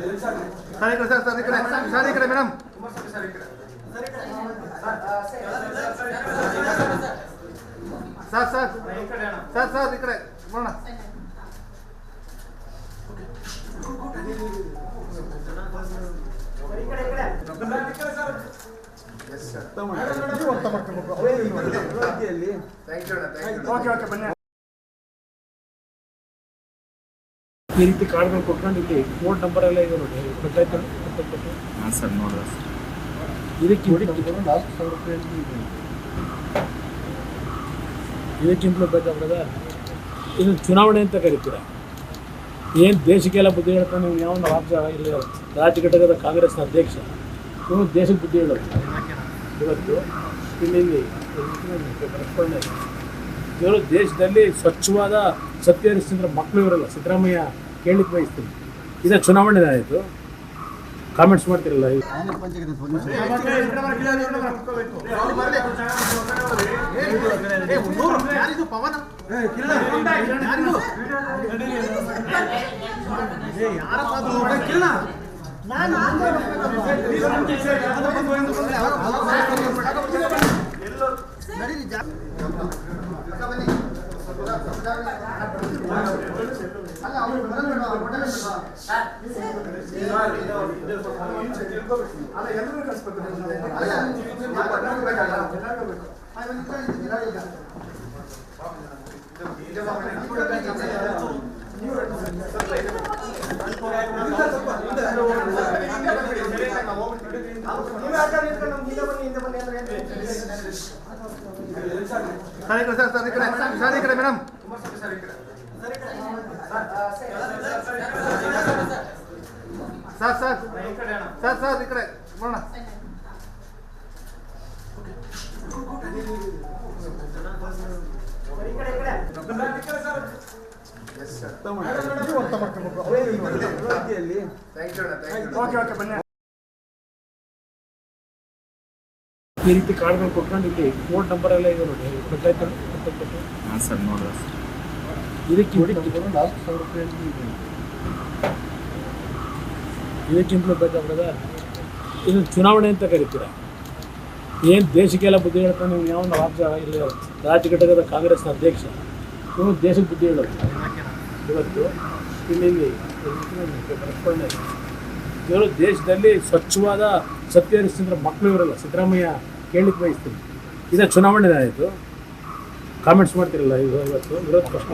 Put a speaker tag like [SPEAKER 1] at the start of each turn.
[SPEAKER 1] Sir ಈ ಕಡೆ sir sir ಈ ಕಡೆ ಸರ್ ಈ ಕಡೆ madam sir sir sir sir ಈ ಕಡೆ ನೋಡೋಣ
[SPEAKER 2] ಈ ರೀತಿ ಕಾರ್ಡ್ಗಳು ಕೊಟ್ಕೊಂಡು ಇಲ್ಲಿ ಕೋಡ್ ನಂಬರ್ ಎಲ್ಲ ಇದೆ ನೋಡಿ. ಗೊತ್ತಾಯ್ತು?
[SPEAKER 3] ಹಾಂ ಸರ್ ನೋಡಿದೆ ಸರ್.
[SPEAKER 2] ಇದಕ್ಕಿಂತ ಇದಕ್ಕಿಂತಲೂ ಬೇಕಾಗ್ತದ ಇದು. ಚುನಾವಣೆ ಅಂತ ಕರಿತೀರ? ಏನು ದೇಶಕ್ಕೆಲ್ಲ ಬುದ್ಧಿ ಹೇಳ್ತಾನೆ ನೀವು ಯಾವ ರಾಜ್ಯ ಇಲ್ಲಿ ರಾಜ್ಯ ಘಟಕದ ಕಾಂಗ್ರೆಸ್ ಅಧ್ಯಕ್ಷ. ಇವನು ದೇಶಕ್ಕೆ ಬುದ್ಧಿ ಹೇಳೋದು. ಇವತ್ತು ಇಲ್ಲಿ ಇವರು ದೇಶದಲ್ಲಿ ಸ್ವಚ್ಛವಾದ ಸತ್ಯ ಹರಿಶ್ಚಂದ್ರ ಮಕ್ಕಳು ಇವರಲ್ಲ. ಸಿದ್ದರಾಮಯ್ಯ ಕೇಳಲಿಕ್ಕೆ ಬಯಸ್ತೀನಿ. ಇದೇ ಚುನಾವಣೆ ಆಯಿತು. ಕಾಮೆಂಟ್ಸ್ ಮಾಡ್ತಿರಲ್ಲ?
[SPEAKER 1] ನಡೀರಿ ಜಾ ಅಲ್ಲ ಅವ್ರು ಬರಲ್ಲ ಅವ್ರು ಬರಲ್ಲ ಸರ್ ಈ ಕಡೆ ಸರ್ ಸರ್ ಈ ಕಡೆ ಸರ್ ಈ ಕಡೆ madam sir sir sir sir ಈ ಕಡೆ. ನೋಡೋಣ
[SPEAKER 2] ಈ ರೀತಿ ಕಾರ್ಡ್ಗಳು ಕೊಟ್ಕೊಂಡು ಇಲ್ಲಿ ಕೋಡ್ ನಂಬರ್ ಎಲ್ಲ ಇದೆ ನೋಡಿ ಗೊತ್ತಾಯ್ತು?
[SPEAKER 3] ಹಾಂ ಸರ್ ಸರ್
[SPEAKER 2] ಇದಕ್ಕಿಂತ ಇದಕ್ಕಿಂತಲೂ ಬೇಕಾಗ್ತದ ಇದು. ಚುನಾವಣೆ ಅಂತ ಕರಿತೀರ? ಏನು ದೇಶಕ್ಕೆಲ್ಲ ಬುದ್ಧಿ ಹೇಳ್ತಾನೆ ನೀವು ಯಾವ ರಾಜ್ಯ ಇಲ್ಲಿ. ರಾಜ್ಯ ಘಟಕದ ಕಾಂಗ್ರೆಸ್ನ ಅಧ್ಯಕ್ಷ. ಇವನು ದೇಶಕ್ಕೆ ಬುದ್ಧಿ ಹೇಳೋದು. ಇವತ್ತು ಇಲ್ಲಿ. ಇವರು ದೇಶದಲ್ಲಿ ಸ್ವಚ್ಛವಾದ ಸತ್ಯ ಹರಿಶ್ಚಂದ್ರ ಮಕ್ಕಳು ಇವರಲ್ಲ. ಸಿದ್ದರಾಮಯ್ಯ ಕೇಳಲಿಕ್ಕೆ ಬಯಸ್ತೀನಿ. ಇದೇ ಚುನಾವಣೆ ಆಯಿತು ಕಾಮೆಂಟ್ಸ್ ಮಾಡ್ತಿರಲ್ಲ ಇವತ್ತು? ಇವತ್ತು ವಿರೋಧ ಪಕ್ಷ